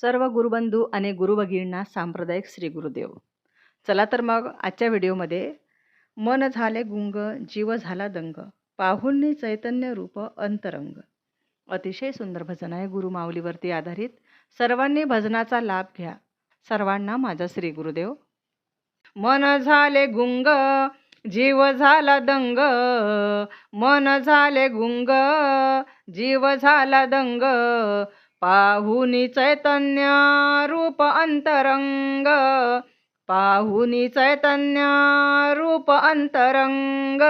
सर्व गुरुबंधू आणि गुरुभगिनींना सांप्रदायिक श्री गुरुदेव. चला तर मग आजच्या व्हिडिओमध्ये मन झाले गुंग जीव झाला दंग पाहुणनी चैतन्य रूप अंतरंग. अतिशय सुंदर भजन आहे गुरुमाऊलीवरती आधारित. सर्वांनी भजनाचा लाभ घ्या. सर्वांना माझा श्री गुरुदेव. मन झाले गुंग जीव झाला दंग मन झाले गुंग जीव झाला दंग पाहुनी चैतन्य रूप अंतरंग पाहुनी चैतन्य रूप अंतरंग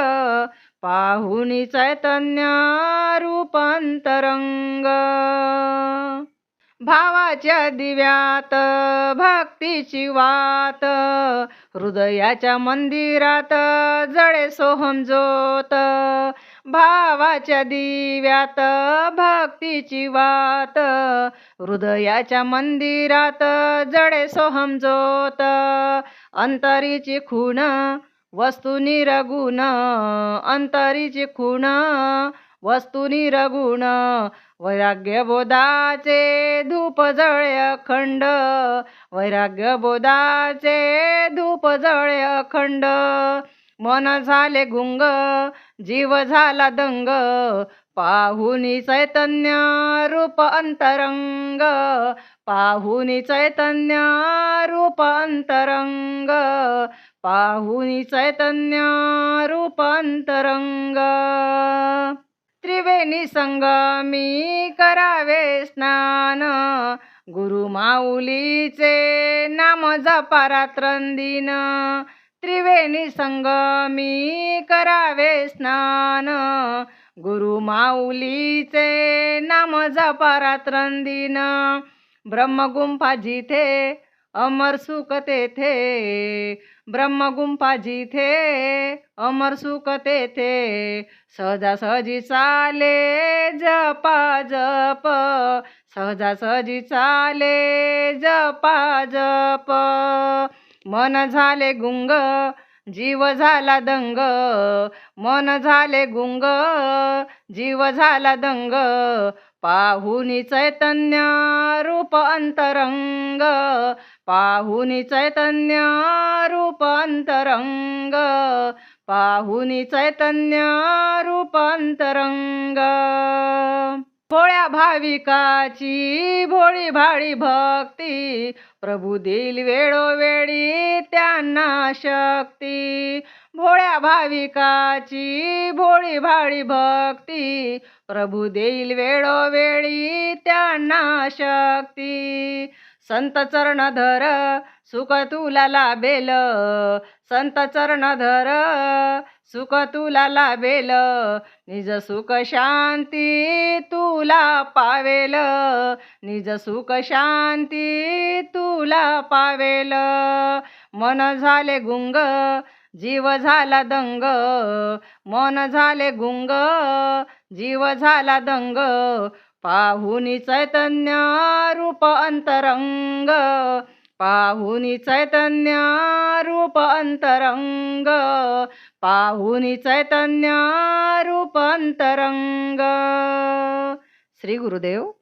पाहुनी चैतन्य रूप अंतरंग. भावाच्या दिव्यात भक्तीची वात हृदयाच्या मंदिरात जळे सोहम जोत भावाच्या दिव्यात भक्तीची वात. हृदयाच्या मंदिरात जडे सोहम ज्योत अंतरीची खूण वस्तू निरगुण. अंतरीची खूण वस्तू निरगुण. वैराग्य बोधाचे धूप जळे अखंड. वैराग्य बोधाचे धूप जळे अखंड. मन झाले गुंग जीव झाला दंग पाहुनी चैतन्य रूप अंतरंग पाहुनी चैतन्य रूप अंतरंग पाहुनी चैतन्य रूप अंतरंग। त्रिवेणी संगमी करावे स्नान गुरु माऊलीचे नाम जपारात्रंदिन त्रिवेणी संगमी करावे स्नान. गुरु माऊलीचे नाम जपारात्रंदिन ब्रह्मगुंफा जिथे अमर सुख तेथे. ब्रह्मगुंफा जिथे अमर सुख तेथे. सहजासहजी चाले जपा जप. सहजासहजी चाले जपा जप. मन झाले गुंग जीव झाला दंग. मन झाले गुंग जीव झाला दंग. पाहुनी चैतन्य रूप अंतरंग. पाहुनी चैतन्य रूप अंतरंग. पाहुनी चैतन्य रूप अंतरंग. भोळ्या भाविकाची भोळी भाळी भक्ती. प्रभू देईल वेळोवेळी त्यांना शक्ती. भोळ्या भाविकाची भोळी भाळी भक्ती. प्रभू देईल वेळोवेळी त्यांना शक्ती. संत चरण धर सुख तुला लाभेल. संत चरण धर सुख तुला लाभेल. निज सुख शांती तुला पावेल. निज सुख शांती तुला पावेल. मन झाले गुंग जीव झाला दंग. मन झाले गुंग जीव झाला दंग. पाहुनी चैतन्य रूप अंतरंग पाहुनी चैतन्य रूप अंतरंग पाहुनी चैतन्य रूप अंतरंग. श्री गुरुदेव.